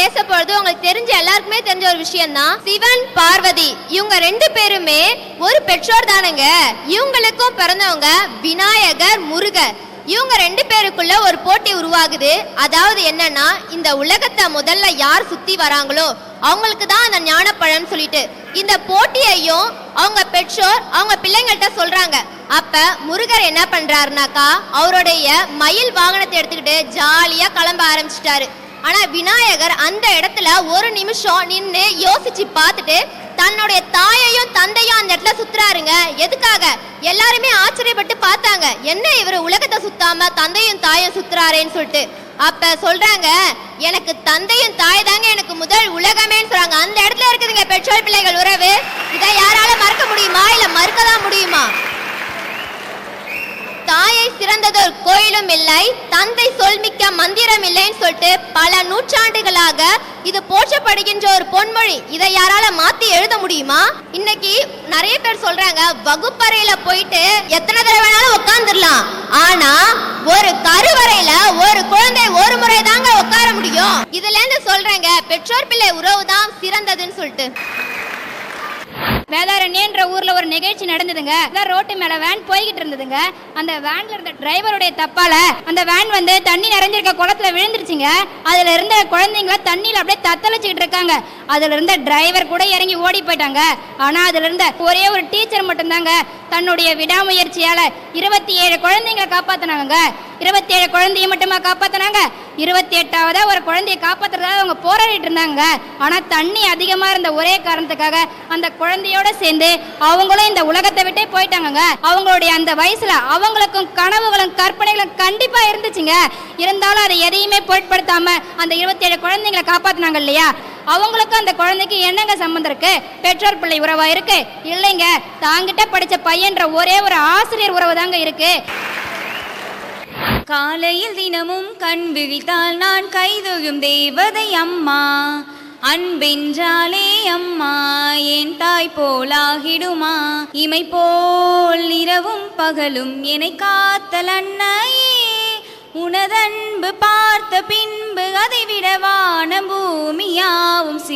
பேச போறது உங்களுக்கு தெரிஞ்ச எல்லாருக்குமே தெரிஞ்ச ஒரு விஷயம் தான் சிவன் பார்வதி இவங்க ரெண்டு பேருமே ஒரு பெற்றோர் தானுங்க. இவங்களுக்கும் பிறந்தவங்க விநாயகர் முருகர். இவங்க ரெண்டு பேருக்குள்ள ஒரு போட்டி உருவாகுது. அதாவது என்னன்னா இந்த உலகத்தை முதல்ல யார் சுத்தி வராங்களோ அவங்களுக்கு தான் அந்த ஞானப்பழம் சொல்லிட்டு. இந்த போட்டியையும் அவங்க பெற்றோர் அவங்க பிள்ளைங்கள்ட்ட சொல்றாங்க. அப்ப முருகர் என்ன பண்றாருனாக்கா அவருடைய மயில் வாகனத்தை எடுத்துக்கிட்டு ஜாலியா கிளம்ப ஆரம்பிச்சிட்டாரு. ஆனா விநாயகர் அந்த இடத்துல ஒரு நிமிஷம் நின்று யோசிச்சு பார்த்துட்டு தன்னுடைய தாயையும் தந்தையும் அந்த இடத்துல சுத்துறாருங்க. எதுக்காக? எல்லாருமே ஆச்சரியப்பட்டு பார்த்தாங்க. என்ன இவர் உலகத்தை சுத்தாம தந்தையும் தாயும் சுத்துறாரேன்னு சொல்லிட்டு. அப்ப சொல்றாங்க எனக்கு தந்தையும் தாய் தாங்க எனக்கு முதல் உலகமேன்னு சொல்றாங்க. அந்த இடத்துல இருக்குதுங்க பெற்றோர் பிள்ளைகள் உறவு. இதை யாரால மறக்க முடியுமா? இல்ல மறுக்கதான் முடியுமா? சிறந்ததொரு கோயிலும் இல்லை தந்தை சொல்மிக்க மந்திரம் இல்லைன்னு சொல்லிட்டு பல நூற்றாண்டுகளாக இது போற்றப்படுகின்ற ஒரு பொன்மொழி. இதை யாரால மாத்தி எழுத முடியுமா? இன்னைக்கு நிறைய பேர் சொல்றாங்க வகுப்பறையில போயிட்டு எத்தனை தடவை வேணாலும் உட்காந்துடலாம் ஆனா ஒரு கருவறையில ஒரு குழந்தை ஒரு முறை தாங்க உட்கார முடியும். இதுல இருந்து சொல்றேங்க பெற்றோர் பிள்ளை உறவு தான் சிறந்ததுன்னு சொல்லிட்டு. வேதாரண்யன்ற ஊர்ல ஒரு நிகழ்ச்சி நடந்ததுங்க. ரோட்டு மேல வேன் போய்கிட்டு இருந்ததுங்க. அந்த வேன்ல இருந்த டிரைவருடைய தப்பால அந்த வேன் வந்து தண்ணி நிறைஞ்சிருக்க குளத்துல விழுந்துருச்சுங்க. அதுல இருந்த குழந்தைங்கள தண்ணியில அப்படியே தத்தளிச்சுக்கிட்டு இருக்காங்க. அதுல இருந்த டிரைவர் கூட இறங்கி ஓடி போயிட்டாங்க. ஆனா அதுல இருந்த ஒரே ஒரு டீச்சர் மட்டும்தாங்க தன்னுடைய விடாமுயற்சியால இருபத்தி ஏழு குழந்தைங்களை காப்பாத்தினாங்க இருபத்தி ஏழு குழந்தைய மட்டுமா காப்பாற்றினாங்க இருபத்தி எட்டாவதா ஒரு குழந்தைய காப்பாத்துறதா அவங்க போராடிட்டு இருந்தாங்க. ஆனால் தண்ணி அதிகமாக இருந்த ஒரே காரணத்துக்காக அந்த குழந்தையோட சேர்ந்து அவங்களும் இந்த உலகத்தை விட்டே போயிட்டாங்கங்க. அவங்களுடைய அந்த வயசுல அவங்களுக்கும் கனவுகளும் கற்பனைகளும் கண்டிப்பாக இருந்துச்சுங்க. இருந்தாலும் அதை எதையுமே பொருட்படுத்தாம அந்த இருபத்தி ஏழு குழந்தைங்களை காப்பாற்றினாங்க இல்லையா? அவங்களுக்கும் அந்த குழந்தைக்கு என்னங்க சம்மந்தம் இருக்கு? பெற்றோர் பிள்ளை உறவா இருக்கு? இல்லைங்க. தாங்கிட்ட படிச்ச பையன்ற ஒரே ஒரு ஆசிரியர் உறவு தாங்க இருக்கு. காலையில் தினமும் கண் விழித்தால் நான் கைதொழும் தேவதை அம்மா. அன்பென்றாலே அம்மா என் தாய் போலாகிடுமா இமை போல் இரவும் பகலும் என்னை காத்தல் அன்னையே. உனதன்பு பார்த்த பின்பு அதை விட பூமி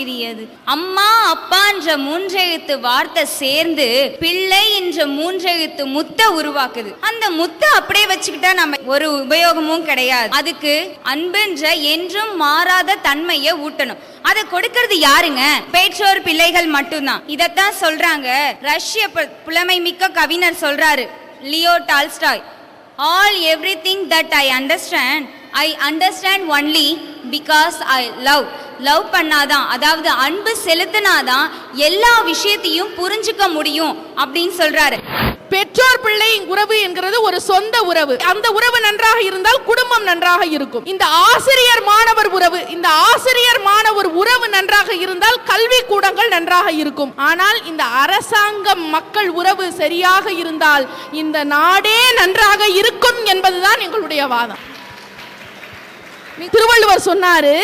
சிறியது அம்மா அப்பான்ற மூன்றெழுத்து வார்த்தை சேர்ந்து பிள்ளை என்ற மூன்றெழுத்து முத்த உருவாக்குது. அந்த முத்த அப்படியே வச்சுக்கிட்டா நம்ம ஒரு உபயோகமும் கிடையாது. அதுக்கு அன்புன்ற என்றும் மாறாத தன்மையை ஊட்டணும். அதை கொடுக்கறது யாருங்க? பெற்றோர் பிள்ளைகள் மட்டும்தான். இதத்தான் சொல்றாங்க. ரஷ்ய பு- புலமை மிக்க கவிஞர் சொல்றாரு Leo Tolstoy. All everything that I understand I understand only because I love love பண்ணாதான் அதாவது அன்பு செலுத்தினாதான் எல்லா விஷயத்தையும் புரிஞ்சுக்க முடியும் அப்படின்னு சொல்றாரு. பெற்றோர் பிள்ளை உறவு என்கிறது ஒரு சொந்த உறவு. அந்த உறவு நன்றாக இருந்தால் குடும்பம் நன்றாக இருக்கும். இந்த ஆசிரியர் மாணவர் உறவு இந்த ஆசிரியர் மாணவர் உறவு நன்றாக இருந்தால் கல்வி கூடங்கள் நன்றாக இருக்கும். ஆனால் இந்த அரசாங்கம் மக்கள் உறவு சரியாக இருந்தால் இந்த நாடே நன்றாக இருக்கும் என்பதுதான் எங்களுடைய வாதம். திருவள்ளுவர் சொன்னாரு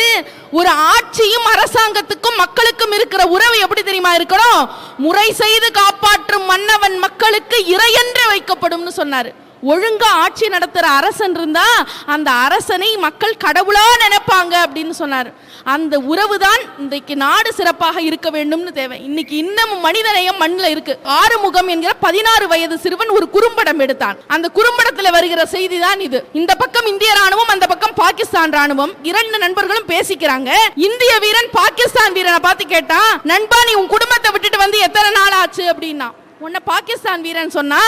ஒரு ஆட்சியும் அரசாங்கத்துக்கும் மக்களுக்கும் இருக்கிற உறவு எப்படி தெரியுமா இருக்கணும்? முறை செய்து காப்பாற்றும் மன்னவன் மக்களுக்கு இறையென்று வைக்கப்படும்னு சொன்னாரு. ஒழுங்கா ஆட்சி நடத்துற அரசன் இருந்தா அந்த அரசனை மக்கள் கடவுளா நினைப்பாங்க அப்படின்னு சொன்னார். அந்த உறவு தான் இன்றைக்கு நாடு சிறப்பாக இருக்க வேண்டும்னு தேவை. இன்னைக்கு இன்னமும் மனிதநேயம் மண்ணில் இருக்கு. ஆறுமுகம் என்கிற பதினாறு வயது சிறுவன் ஒரு குறும்படம் எடுத்தான். அந்த குறும்படத்துல வருகிற செய்தி தான் இது. இந்த பக்கம் இந்திய ராணுவம் அந்த பக்கம் பாகிஸ்தான் ராணுவம். இரண்டு நண்பர்களும் பேசிக்கிறாங்க. இந்திய வீரன் பாகிஸ்தான் வீரனை பார்த்து கேட்டான் நண்பா நீ உன் குடும்பத்தை விட்டுட்டு வந்து எத்தனை நாள் ஆச்சு? அப்படின்னா உன்னை பாகிஸ்தான் வீரன் சொன்னா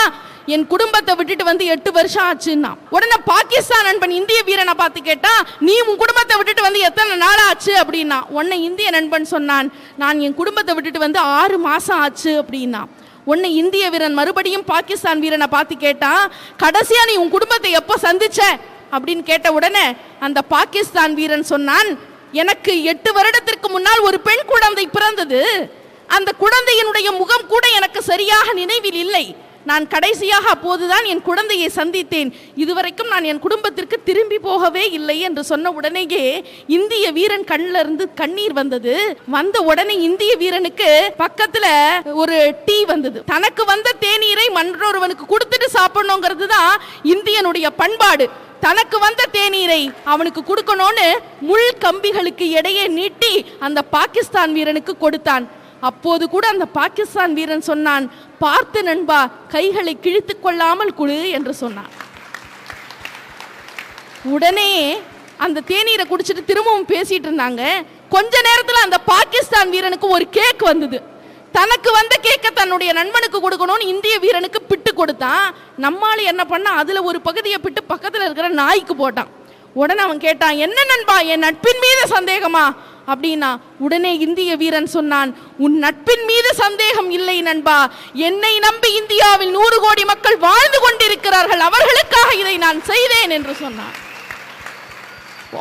என் குடும்பத்தை விட்டுட்டு வந்து எட்டு வருஷம் ஆச்சுன்னா உடனே பாகிஸ்தான் நண்பன் இந்திய வீரனை பார்த்து கேட்டா நீ உன் குடும்பத்தை விட்டுட்டு வந்து எத்தனை நாள் ஆச்சு? அப்படின்னா உன்னை இந்திய நண்பன் சொன்னான் நான் என் குடும்பத்தை விட்டுட்டு வந்து ஆறு மாசம் ஆச்சு அப்படின்னா உன்னை இந்திய வீரன் மறுபடியும் பாகிஸ்தான் வீரனை பார்த்து கேட்டான் கடைசியா நீ உன் குடும்பத்தை எப்போ சந்திச்ச? அப்படின்னு கேட்ட உடனே அந்த பாகிஸ்தான் வீரன் சொன்னான் எனக்கு எட்டு வருடத்திற்கு முன்னால் ஒரு பெண் குழந்தை பிறந்தது. அந்த குழந்தையினுடைய முகம் கூட எனக்கு சரியாக நினைவில் இல்லை. நான் கடைசியாக அப்போதுதான் என் குழந்தையை சந்தித்தேன். இதுவரைக்கும் நான் என் குடும்பத்திற்கு திரும்பி போகவே இல்லை என்று சொன்ன உடனேயே இந்திய வீரன் கண்ணில் இருந்து கண்ணீர் வந்தது. வந்த உடனே இந்திய வீரனுக்கு பக்கத்துல ஒரு டீ வந்தது. தனக்கு வந்த தேநீரை மன்றொருவனுக்கு கொடுத்துட்டு சாப்பிடணுங்கிறது தான் இந்தியனுடைய பண்பாடு. தனக்கு வந்த தேநீரை அவனுக்கு கொடுக்கணும்னு முள் கம்பிகளுக்கு இடையே நீட்டி அந்த பாகிஸ்தான் வீரனுக்கு கொடுத்தான். அப்போது கூட அந்த பாகிஸ்தான் வீரன் சொன்னான் பார்த்து நண்பா கைகளை கிழித்துக் கொள்ளாமல் குழு என்று சொன்னான். உடனே அந்த தேநீரை குடிச்சிட்டு திரும்பவும் பேசிட்டு இருந்தாங்க. கொஞ்ச நேரத்துல அந்த பாகிஸ்தான் வீரனுக்கு ஒரு கேக் வந்தது. தனக்கு வந்த கேக்க தன்னுடைய நண்பனுக்கு கொடுக்கணும்னு இந்திய வீரனுக்கு பிட்டு கொடுத்தான். நம்மால என்ன பண்ணா அதுல ஒரு பகுதியை பிட்டு பக்கத்துல இருக்கிற நாய்க்கு போட்டான். உடனே அவன் கேட்டான் என்ன நண்பா என் நட்பின் மீது சந்தேகமா? அப்படின்னா உடனே இந்திய வீரன் சொன்னான் உன் நட்பின் மீது சந்தேகம் இல்லை நண்பா. என்னை நம்பி இந்தியாவில் நூறு கோடி மக்கள் வாழ்ந்து கொண்டிருக்கிறார்கள். அவர்களுக்காக இதை நான் செய்தேன் என்று சொன்னான்.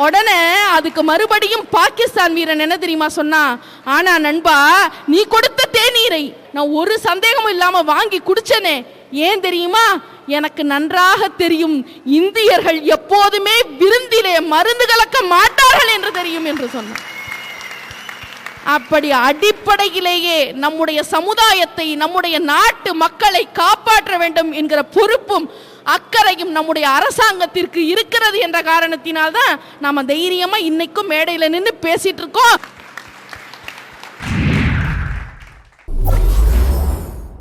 உடனே அதுக்கு மறுபடியும் பாகிஸ்தான் வீரன் என்ன தெரியுமா சொன்னா ஆனா நண்பா நீ கொடுத்த தேநீரை நான் ஒரு சந்தேகமும் இல்லாம வாங்கி குடிச்சனே. ஏன் தெரியுமா? எனக்கு நன்றாக தெரியும். இந்தியர்கள் எப்போதுமே விருந்திலே மருந்து கலக்க மாட்டார்கள் என்று தெரியும் என்று சொன்னார். அப்படி அடிப்படையிலேயே நம்முடைய சமுதாயத்தை நம்முடைய நாட்டு மக்களை காப்பாற்ற வேண்டும் என்கிற பொறுப்பும் அக்கறையும் நம்முடைய அரசாங்கத்திற்கு இருக்கிறது என்ற காரணத்தினால்தான் நாம தைரியமா இன்னைக்கும் மேடையில நின்று பேசிட்டு இருக்கோம்.